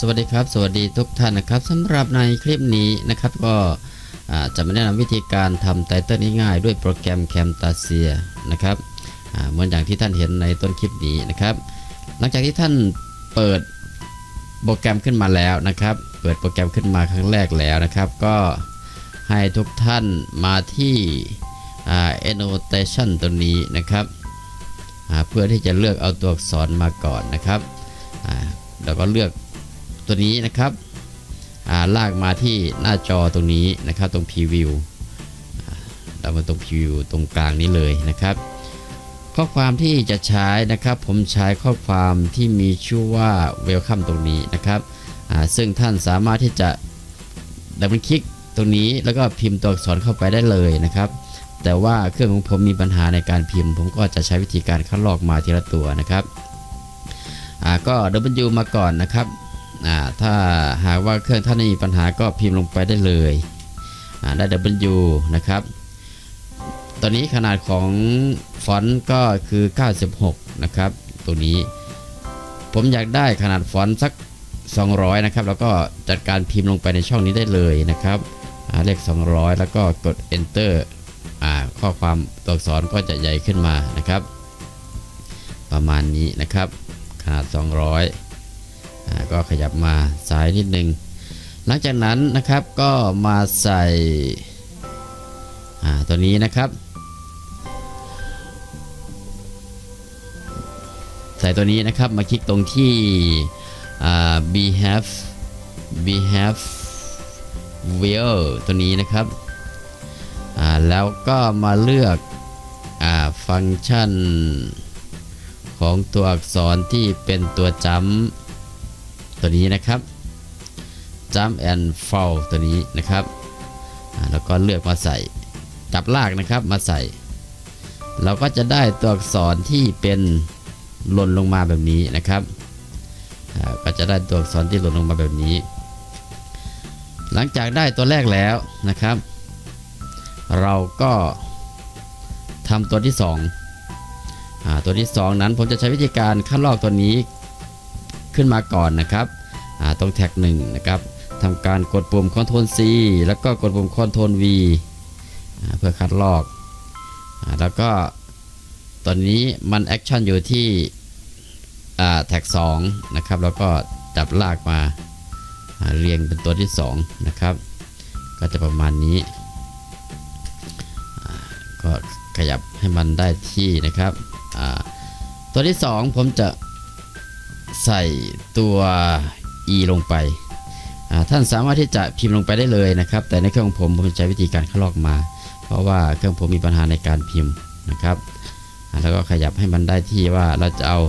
สวัสดีครับ สวัสดีทุกท่านนะครับสำหรับในคลิปนี้นะครับก็จะมาแนะนำวิธีการทำไตเติลง่ายๆด้วยโปรแกรม Camtasia นะครับเหมือนอย่างที่ท่านเห็นในต้นคลิปนี้นะครับ หลังจากที่ท่านเปิดโปรแกรมขึ้นมาแล้วนะครับ เปิดโปรแกรมขึ้นมาครั้งแรกแล้วนะครับ ก็ให้ทุกท่านมาที่ annotation ตัวนี้นะครับเพื่อที่จะเลือกเอาตัวอักษรมาก่อนนะครับอ่าแล้วก็เลือก ตัวนี้นะครับอ่าลากมาที่หน้าจอตรงนี้นะครับตรง preview เรามาตรง preview ตรงกลางนี้เลยนะครับ ข้อความที่จะใช้นะครับ ผมใช้ข้อความที่มีชื่อว่า welcome ตรงนี้นะครับอ่าซึ่งท่านสามารถที่จะดับเบิลคลิกตรงนี้แล้วก็พิมพ์ตัวอักษรเข้าไปได้เลยนะครับ แต่ว่าเครื่องของผมมีปัญหาในการพิมพ์ ผมก็จะใช้วิธีการคัดลอกมาทีละตัวนะครับอ่าก็ W มาก่อนนะครับ ถ้าหากว่าเครื่องท่านม่มีปัญหาก็พิมพ์ลงไปได้เลยได้ W นะครับ ตอนนี้ขนาดของฟอนต์ก็คือ 96 นะครับ ตัวนี้ ผมอยากได้ขนาดฟอนต์สัก 200 นะครับ แล้วก็จัดการพิมพ์ลงไปในช่องนี้ได้เลยนะครับเลข 200 แล้วก็กด enter อ่าข้อความตัวอักษรก็จะใหญ่ขึ้นมานะครับ ประมาณนี้นะครับ ขนาด 200 ก็ขยับมาซ้ายนิดนึง หลังจากนั้นนะครับก็มาใส่ตัวนี้นะครับ ใส่ตัวนี้นะครับมาคลิกตรงที่ behave behave will ตัวนี้นะครับแล้วก็มาเลือกอฟังก์ชันของตัวอักษรที่เป็นตัวจำ ตัวนี้นะครับ jump and fall ตัวนี้นะครับแล้วก็เลือกมาใส่จับลากนะครับมาใส่ เราก็จะได้ตัวอักษรที่เป็นหล่นลงมาแบบนี้นะครับก็จะได้ตัวอักษรที่หล่นลงมาแบบนี้ หลังจากได้ตัวแรกแล้วนะครับ เราก็ทำตัวที่2อ่าตัวที่ 2 นั้นผมจะใช้วิธีการคัดลอกตัวนี้ ขึ้นมาก่อนนะครับอ่าตรงแท็ก1นะครับทำการกดปุ่ม Ctrl C แล้วก็กดปุ่ม Ctrl V อ่าเพื่อคัดลอกอแล้วก็ตอนนี้มันแอคชั่นอยู่ที่แท็ก2นะครับแล้วก็จับลากมาเรียงเป็นตัวที่ 2 นะครับ ก็จะประมาณนี้ ก็ขยับให้มันได้ที่นะครับตัวที่ 2 ผมจะ ใส่ตัว e ลงไป ท่านสามารถที่จะพิมพ์ลงไปได้เลยนะครับ แต่ในเครื่องผมผมใช้วิธีการคัดลอกมา เพราะว่าเครื่องผมมีปัญหาในการพิมพ์นะครับ แล้วก็ขยับให้มันได้ที่ว่าเราจะเอา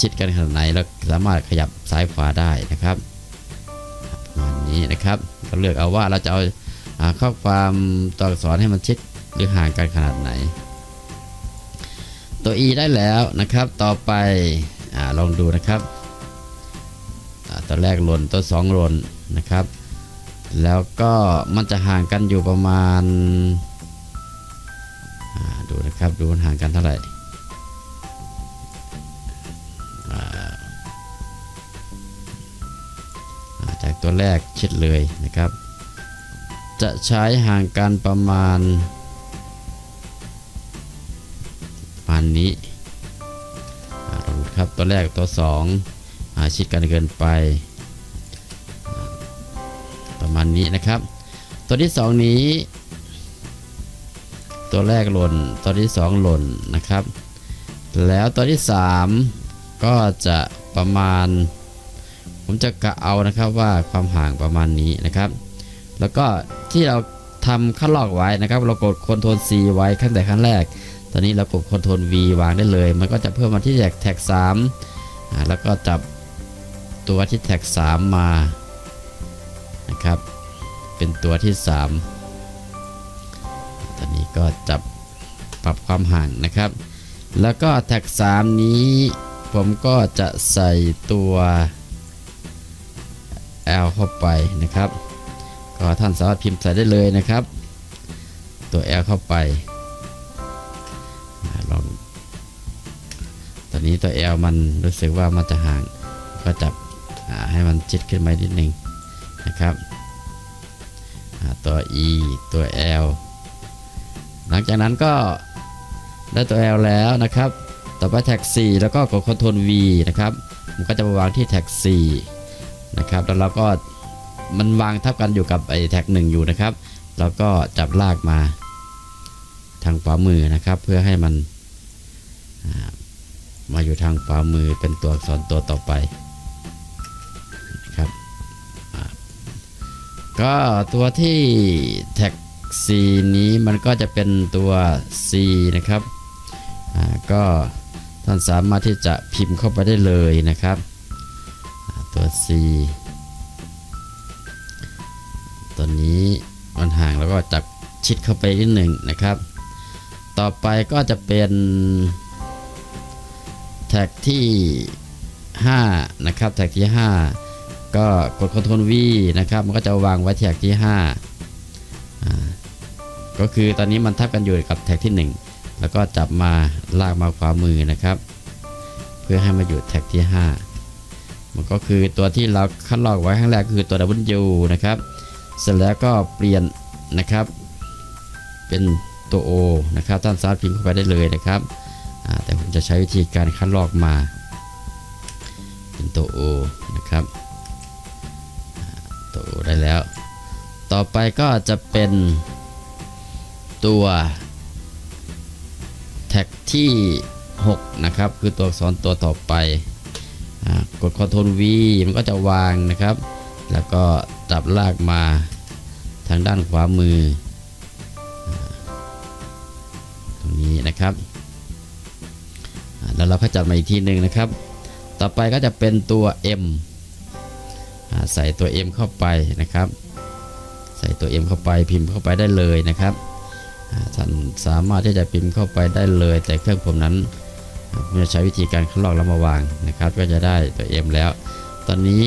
ชิดกันขนาดไหนแล้วสามารถขยับซ้ายขวาได้นะครับประมาณนี้นะครับก็เลือกเอาว่าเราจะเอาข้อความตัวอักษรให้มันชิดหรือห่างกันขนาดไหน ตัว e ได้แล้วนะครับ ต่อไป อาลองดูนะครับอตัวแรกหล่นตัวสองหล่นนะครับ แล้วก็มันจะห่างกันอยู่ประมาณาดูนะครับดูมันห่างกันเท่าไหร่าจากตัวแรกชิดเลยนะครับ จะใช้ห่างกันประมาณ ตัวแรกตัวสองอาชิดกันเกินไป ประมาณนี้นะครับ ตัวที่2นี้ ตัวแรกหล่น ตัวที่2หล่นนะครับ แล้วตัวที่3ก็จะประมาณ ผมจะกะเอานะครับว่าความห่างประมาณนี้นะครับ แล้วก็ที่เราทำขั้นลอกไว้นะครับ เรากด Ctrl C ไว้ขั้นแต่ขั้นแรก ตอนนี้เรากด Ctrl V วางได้เลย มันก็จะเพิ่มมาที่แท็กแท็ก3แล้วก็จับตัวที่แท็ก 3 มานะครับ เป็นตัวที่ 3 ตอนนี้ก็จับปรับความห่างนะครับ แล้วก็แท็ก 3 นี้ผมก็จะใส่ตัว L เข้าไปนะครับ ก็ท่านสามารถพิมพ์ใส่ได้เลยนะครับ ตัว L เข้าไป อนนี้ตัว L มันรู้สึกว่ามันจะห่าง ก็จับให้มันชิดขึ้นมานิดหนึ่งนะครับตัว E ตัว L หลังจากนั้นก็ได้ตัว L แล้วนะครับ ต่อไปแท็ก 4 แล้วก็กด Ctrl V นะครับ มันก็จะมาวางที่แท็ก 4 นะครับ แล้วเราก็มันวางทับกันอยู่กับไอ้แท็ก 1 อยู่นะครับ แล้วก็จับลากมาทางขวามือนะครับ เพื่อให้มัน มาอยู่ทางขวามือเป็นตัวอักษรตัวต่อไปนะครับก็ตัวที่แท็ก C นี้มันก็จะเป็นตัว C นะครับก็ท่านสามารถที่จะพิมพ์เข้าไปได้เลยนะครับ ตัว C ตัวนี้มันห่างแล้วก็จับชิดเข้าไปนิดหนึ่งนะครับ ต่อไปก็จะเป็น แท็กที่ 5 นะครับ แท็กที่ 5 ก็กด Ctrl V นะครับ มันก็จะวางไว้แท็กที่5อ่าก็คือตอนนี้มันทับกันอยู่กับแท็กที่ 1 แล้วก็จับมาลากมาขวามือนะครับ เพื่อให้มาอยู่แท็กที่ 5 มันก็คือตัวที่เราคัดลอกไว้ข้างแรกคือตัว W นะครับ เสร็จแล้วก็เปลี่ยนนะครับ เป็นตัว O นะครับท่านสามารถพิมพ์เข้าไปได้เลยนะครับ แต่ผมจะใช้วิธีการคัดลอกมา เป็นตัว O นะครับตัว O ได้แล้ว ต่อไปก็จะเป็นตัวแท็กที่ 6 นะครับ คือตัวอักษรตัวต่อไปอ่ากด Ctrl V มันก็จะวางนะครับ แล้วก็จับลากมาทางด้านขวามืออตรงนี้นะครับ แล้วเราก็จับมาอีกทีหนึ่งนะครับ ต่อไปก็จะเป็นตัว M ใส่ตัว M เข้าไปนะครับ ใส่ตัว M เข้าไปพิมพ์เข้าไปได้เลยนะครับท่านสามารถที่จะพิมพ์เข้าไปได้เลย แต่เครื่องผมนั้นผมจะใช้วิธีการคัดลอกแล้วมาวางนะครับ ก็จะได้ตัว M แล้ว ตอนนี้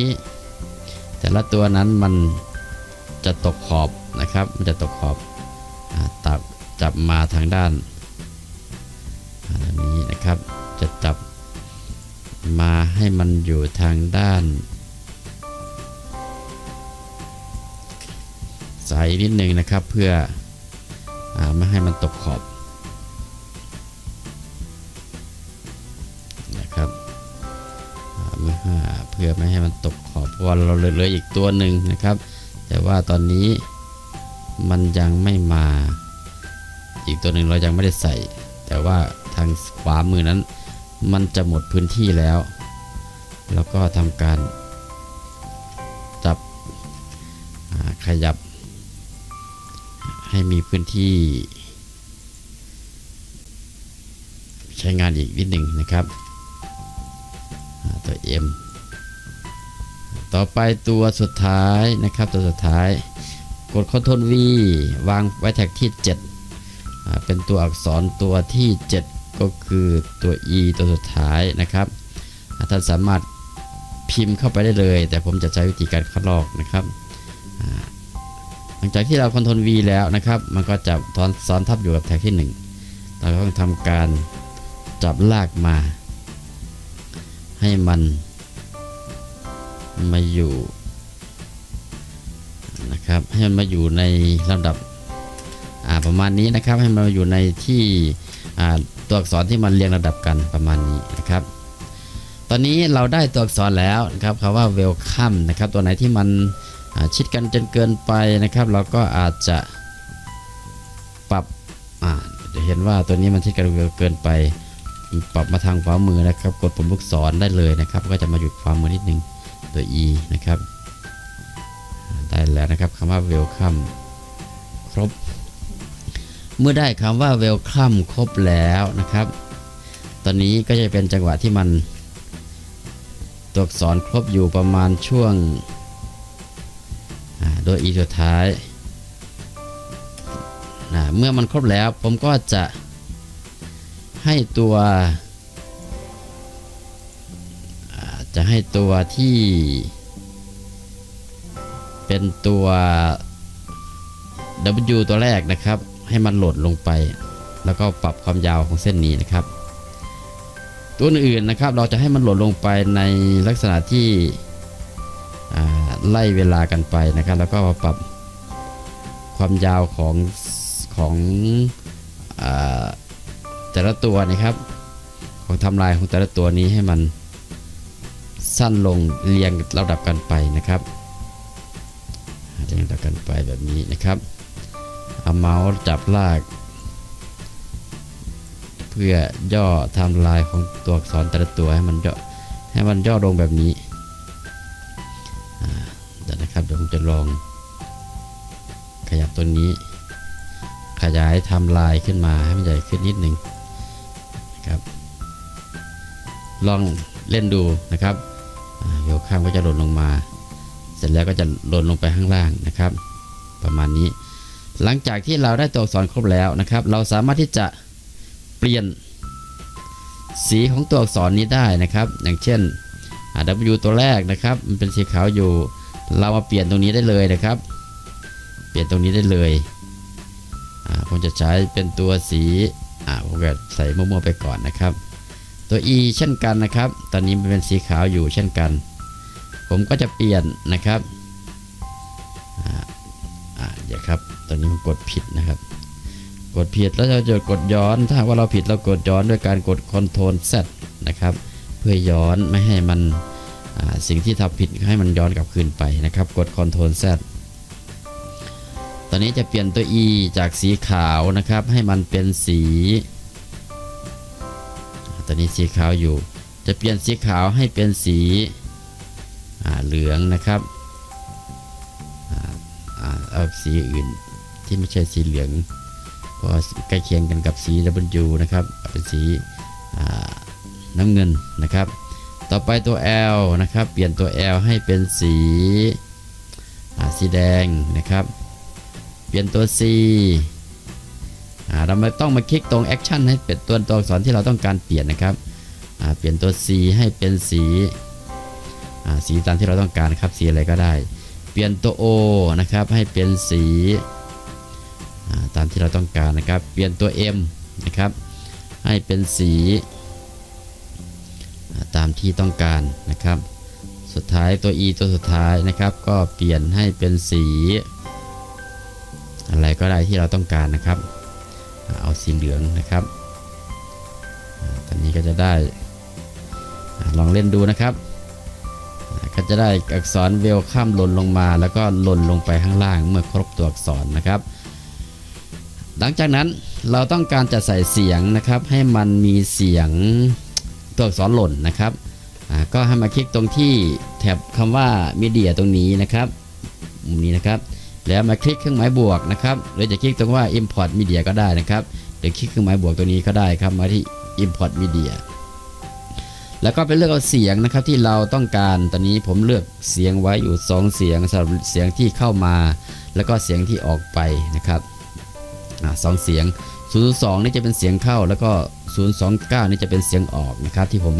แต่ละตัวนั้นมันจะตกขอบนะครับ มันจะตกขอบตับจับมาทางด้านอ่าด้านนี้นะครับ จะจับมาให้มันอยู่ทางด้าน ใสนิดนึงนะครับเพื่ออไม่ให้มันตกขอบนะครับเมื่อห้าเพื่อไม่ให้มันตกขอบเพราะว่าเราเหลืออีกตัวหนึ่งนะครับ แต่ว่าตอนนี้มันยังไม่มา อีกตัวหนึ่งเรายังไม่ได้ใส่ แต่ว่าทางขวามือนั้น มันจะหมดพื้นที่แล้ว แล้วก็ทำการจับขยับ ให้มีพื้นที่ ใช้งานอีกนิดหนึ่งนะครับตัว M ต่อไปตัวสุดท้ายนะครับตัวสุดท้าย กด Ctrl V วางไว้แท็กที่ 7 เป็นตัวอักษรตัวที่ 7 ก็คือตัว E ตัวสุดท้ายนะครับท่านสามารถพิมพ์เข้าไปได้เลย แต่ผมจะใช้วิธีการคัดลอกนะครับหลังจากที่เรา Ctrl V แล้วนะครับ มันก็จะซ้อนซ้อนทับอยู่กับแท็กที่ 1 เราต้องทำการจับลากมา ให้มันมาอยู่นะครับให้มันมาอยู่ในลำดับประมาณนี้นะครับ ให้มันมาอยู่ในที่ ตัวอักษรที่มันเรียงระดับกันประมาณนี้นะครับ ตอนนี้เราได้ตัวอักษรแล้วนะครับคำว่า welcome นะครับ ตัวไหนที่มันชิดกันจนเกินไปนะครับ เราก็อาจจะปรับจะเห็นว่าตัวนี้มันชิดกันเกินไป ปรับมาทางขวามือนะครับ กดปุ่มลูกศรได้เลยนะครับ ก็จะมาหยุดขวามือนิดนึงตัว E นะครับ ได้แล้วนะครับคำว่า welcome ครบ เมื่อได้คำว่า welcome ครบแล้วนะครับ ตอนนี้ก็จะเป็นจังหวะที่มัน ตัวอักษรครบอยู่ประมาณช่วงโดย E สุดท้ายนะเมื่อมันครบแล้วผมก็จะให้ตัวจะให้ตัวที่เป็นตัว W ตัวแรกนะครับ ให้มันหลดลงไป แล้วก็ปรับความยาวของเส้นนี้นะครับ ตัวอื่นๆนะครับ เราจะให้มันหลดลงไปในลักษณะที่ไล่เวลากันไปนะครับ แล้วก็ปรับความยาวของของอแต่ละตัวนะครับ ของทำลายของแต่ละตัวนี้ให้มันสั้นลงเรียงลำดับกันไปนะครับเรียงลำดับกันไปแบบนี้นะครับ เอาเมาส์จับลาก เพื่อย่อไทำลายของตัวอักษรแต่ละตัวให้มันย่อให้มันย่อลงแบบนี้เดี๋ยวนะครับเดี๋ยวผมจะลอง ขยับตัวนี้ ขยายไทำลายขึ้นมาให้มันใหญ่ขึ้นนิดหนึ่งนะครับ ลองเล่นดูนะครับโยกข้างก็จะหล่นลงมา เสร็จแล้วก็จะหล่นลงไปข้างล่างนะครับ ประมาณนี้ หลังจากที่เราได้ตัวอักษรครบแล้วนะครับ เราสามารถที่จะเปลี่ยนสีของตัวอักษรนี้ได้นะครับ อย่างเช่น W ตัวแรกนะครับ มันเป็นสีขาวอยู่ เรามาเปลี่ยนตรงนี้ได้เลยนะครับ เปลี่ยนตรงนี้ได้เลยผมจะใช้เป็นตัวสีผมก็ใส่มั่วๆไปก่อนนะครับ ตัว E เช่นกันนะครับ ตอนนี้มันเป็นสีขาวอยู่เช่นกัน ผมก็จะเปลี่ยนนะครับอ่าอ่าเดี๋ยวครับ ตอนนี้ผมกดผิดนะครับ กดผิดแล้วเราจะกดย้อน ถ้าว่าเราผิดเรากดย้อนด้วยการกด Ctrl Z นะครับ เพื่อย้อนไม่ให้มันสิ่งที่ทำผิดให้มันย้อนกลับคืนไปนะครับ กด Ctrl Z ตอนนี้จะเปลี่ยนตัว E จากสีขาวนะครับ ให้มันเป็นสี ตอนนี้สีขาวอยู่ จะเปลี่ยนสีขาวให้เป็นสีเหลืองนะครับเอาสีอื่น ที่ไม่ใช่สีเหลืองก็ใกล้เคียงกันกับสี W นะครับเป็นสีน้ำเงินนะครับ ต่อไปตัว L นะครับ เปลี่ยนตัว L ให้เป็นสีสีแดงนะครับ เปลี่ยนตัว C เราไม่ต้องมาคลิกตรง Action ให้เป็นตัวตัวอักษรที่เราต้องการเปลี่ยนนะครับเปลี่ยนตัว C ให้เป็นสีสีตามที่เราต้องการครับสีอะไรก็ได้ เปลี่ยนตัว O นะครับให้เป็นสี ตามที่เราต้องการนะครับ เปลี่ยนตัว M นะครับ ให้เป็นสีตามที่ต้องการนะครับ สุดท้ายตัว E ตัวสุดท้ายนะครับ ก็เปลี่ยนให้เป็นสี อะไรก็ได้ที่เราต้องการนะครับ เอาสีเหลืองนะครับตอนนี้ก็จะได้ลองเล่นดูนะครับก็จะได้อักษรเวลข้ามหล่นลงมา แล้วก็หล่นลงไปข้างล่างเมื่อครบตัวอักษรนะครับ หลังจากนั้นเราต้องการจะใส่เสียงนะครับ ให้มันมีเสียงตัวอักษรหล่นนะครับก็ให้มาคลิกตรงที่แถบคำว่ามีเดียตรงนี้นะครับมุมนี้นะครับ แล้วมาคลิกเครื่องหมายบวกนะครับหรือจะคลิกตรงว่า import media ก็ได้นะครับหรือคลิกเครื่องหมายบวกตัวนี้ก็ได้ครับมาที่ import media แล้วก็ไปเลือกเอาเสียงนะครับที่เราต้องการตอนนี้ผมเลือกเสียงไว้อยู่ 2 เสียงสำหรับเสียงที่เข้ามา แล้วก็เสียงที่ออกไปนะครับ สองเสียง 002 นี่จะเป็นเสียงเข้าแล้วก็ 029 นี่จะเป็นเสียงออกนะครับที่ผม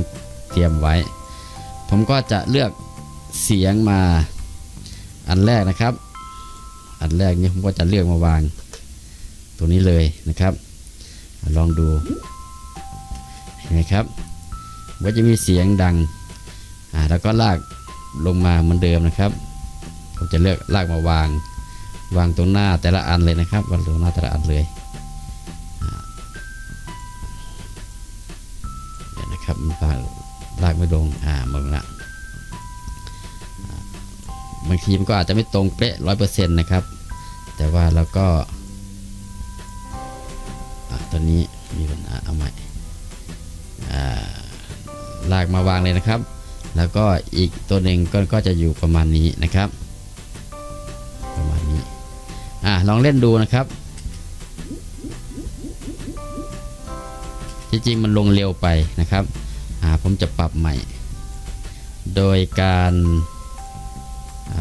เตรียมไว้ ผมก็จะเลือกเสียงมาอันแรกนะครับ อันแรกนี้ผมก็จะเลือกมาวางตัวนี้เลยนะครับ ลองดูเห็นไหมครับก็จะมีเสียงดังอ่าแล้วก็ลากลงมาเหมือนเดิมนะครับ ผมจะเลือกลากมาวาง วางตรงหน้าแต่ละอันเลยนะครับวางตรงหน้าแต่ละอันเลยเดี๋ยวนะครับมันลาลากไม่ลงอ่าหมดละบางทีมันก็อาจจะไม่ตรงเป๊ะร้อยเปอร์เซ็นต์นะครับ แต่ว่าเราก็อตอนนี้มีปัญหาเอาใหม่อ่าลากมาวางเลยนะครับ แล้วก็อีกตัวหนึ่งก็ก็จะอยู่ประมาณนี้นะครับ ลองเล่นดูนะครับ จริงๆมันลงเร็วไปนะครับผมจะปรับใหม่ โดยการ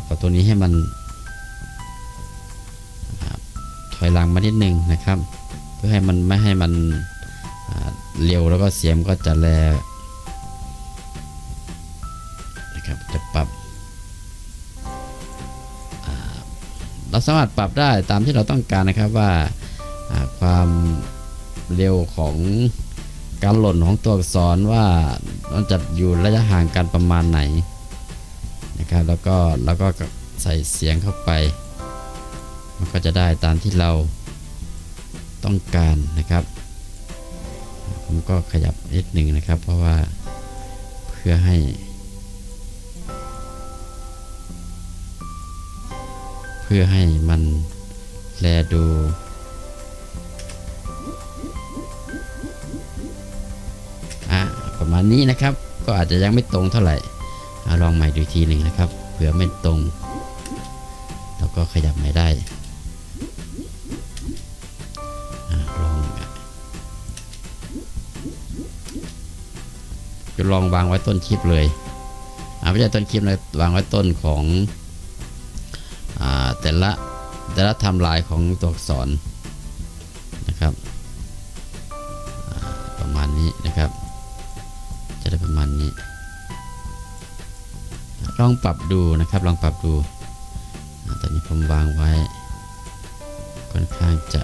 ปรับตัวนี้ให้มันอถอยหลังมานิดนึงนะครับ เพื่อให้มันไม่ให้มันเร็วแล้วก็เสียงก็จะแรนะครับจะปรับ เราสามารถปรับได้ตามที่เราต้องการนะครับว่าความเร็วของการหล่นของตัวอักษรว่ามันจะอยู่ระยะห่างกันประมาณไหนนะครับแล้วก็แล้วก็ใส่เสียงเข้าไป มันก็จะได้ตามที่เราต้องการนะครับ ผมก็ขยับนิดหนึ่งนะครับ เพราะว่าเพื่อให้ พื่อให้มันแลดู อะ ประมาณนี้นะครับ ก็อาจจะยังไม่ตรงเท่าไหร่เอาลองใหม่ดูทีหนึ่งนะครับ เผื่อไม่ตรง เราก็ขยับใหม่ได้ลองจะลองวางไว้ต้นคลิปเลยอ่าไม่ใช่ต้นคลิปเลยวางไว้ต้นของ แต่ละแต่ละไทำลายของตัวอักษรนะครับประมาณนี้นะครับ จะได้ประมาณนี้ ลองปรับดูนะครับลองปรับดูตอนนี้ผมวางไว้ค่อนข้างจะ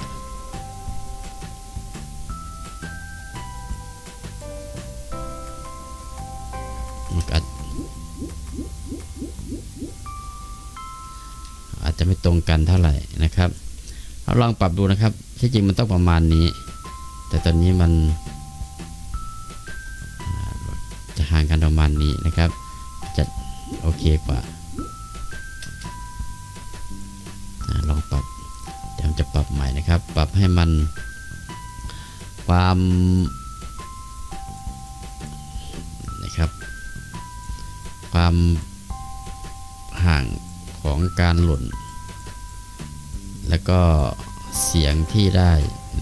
ตรงกันเท่าไหร่นะครับเราลองปรับดูนะครับ ที่จริงมันต้องประมาณนี้ แต่ตอนนี้มันจะห่างกันประมาณนี้นะครับ จะโอเคกว่าอาลองปรับเดี๋ยวจะปรับใหม่นะครับ ปรับให้มันความนะครับ ความห่างของการหล่น แล้วก็เสียงที่ได้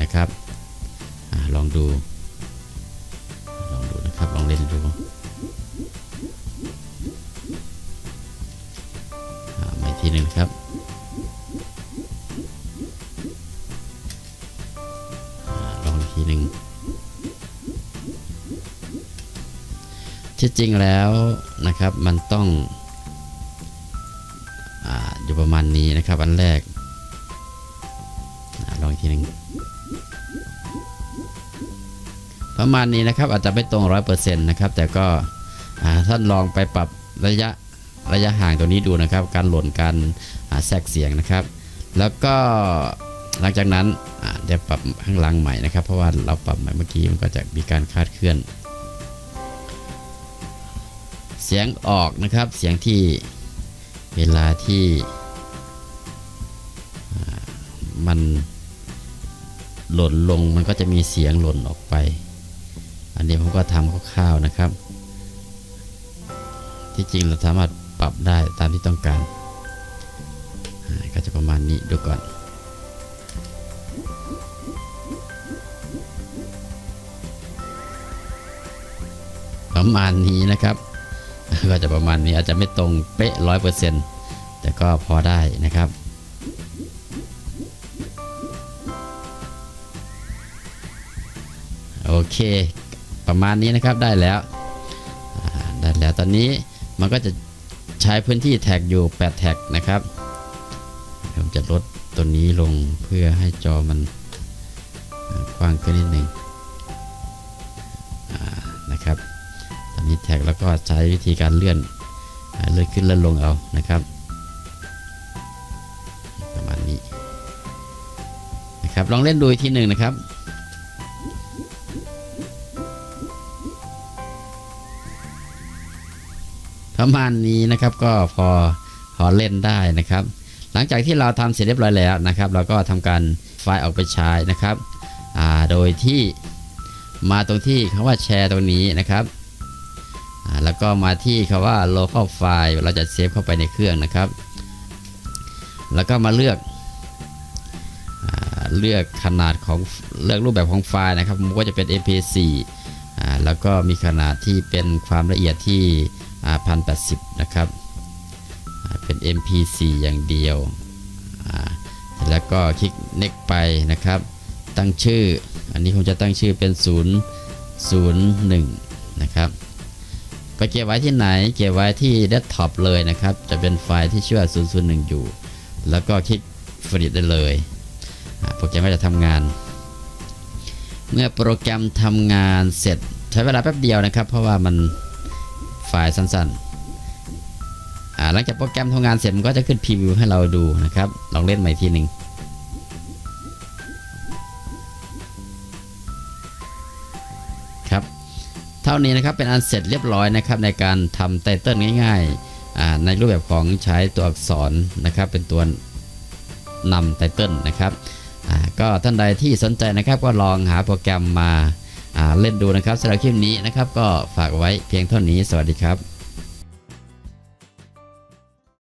นะครับอลองดูลองดูนะครับลองเล่นดูอ่ามาอีกทีหนึ่งครับอ่าลองอีกทีหนึ่งที่จริงแล้วนะครับมันต้องอาอยู่ประมาณนี้นะครับอันแรก อีกทีหนึ่งประมาณนี้นะครับอาจจะไม่ตรงร้อยเปอร์เซ็นต์นะครับ แต่ก็ท่านลองไปปรับระยะระยะห่างตัวนี้ดูนะครับ การหล่นการแทรกเสียงนะครับ แล้วก็หลังจากนั้นอ่าเดี๋ยวปรับข้างหลังใหม่นะครับ เพราะว่าเราปรับใหม่เมื่อกี้มันก็จะมีการคาดเคลื่อน เสียงออกนะครับเสียงที่เวลาที่มัน หล่นลงมันก็จะมีเสียงหล่นออกไป อันนี้ผมก็ทำคร่าวๆนะครับ ที่จริงเราสามารถปรับได้ตามที่ต้องการ ก็จะประมาณนี้ดูก่อนประมาณนี้นะครับก็จะประมาณนี้อาจจะไม่ตรงเป๊ะร้อยเปอร์เซ็นต์แต่ก็พอได้นะครับ เค ประมาณนี้นะครับได้แล้วได้แล้วตอนนี้มันก็จะใช้พื้นที่แท็กอยู่ 8 แท็กนะครับผมจะลดตัวนี้ลงเพื่อให้จอมันกว้างขึ้นนิดหนึ่งนะครับตอนนี้แท็กแล้วก็ใช้วิธีการเลื่อนอเลื่อนขึ้นเลื่อนลงเอานะครับ ประมาณนี้นะครับลองเล่นดูอีกทีหนึ่งนะครับ ประมาณนี้นะครับก็พอพอเล่นได้นะครับ หลังจากที่เราทำเสร็จเรียบร้อยแล้วนะครับ เราก็ทำการไฟล์ออกไปใช้นะครับโดยที่มาตรงที่คำว่าแชร์ตรงนี้นะครับแล้วก็มาที่คำว่า local file เราจะเซฟเข้าไปในเครื่องนะครับ แล้วก็มาเลือกอเลือกขนาดของเลือกรูปแบบของไฟล์นะครับมันก็จะเป็น mp4 อ่แล้วก็มีขนาดที่เป็นความละเอียดที่ พันแปดสิบนะครับ เป็น MP4 อย่างเดียวอ่าแล้วก็คลิก next ไปนะครับ ตั้งชื่อ อันนี้ผมจะตั้งชื่อเป็น 0 0 1 นะครับไปเก็บไว้ที่ไหน เก็บไว้ที่ desktop เลยนะครับ จะเป็นไฟล์ที่ชื่อ 001 อยู่ แล้วก็คลิก Free ได้เลย โปรแกรมก็จะทำงาน เมื่อโปรแกรมทำงานเสร็จใช้เวลาแป๊บเดียวนะครับ เพราะว่ามัน ล์สั้นๆหลังจากโปรแกรมทำงานเสร็จมันก็จะขึ้นพรีวิวให้เราดูนะครับ ลองเล่นใหม่ทีหนึ่งครับ เท่านี้นะครับเป็นอันเสร็จเรียบร้อยนะครับในการทำไตเติลง่ายๆ ในรูปแบบของใช้ตัวอักษรนะครับ เป็นตัวนำไตเติลนะครับก็ท่านใดที่สนใจนะครับก็ลองหาโปรแกรมมา เล่นดูนะครับสำหรับคลิปนี้นะครับ ก็ฝากไว้เพียงเท่านี้สวัสดีครับ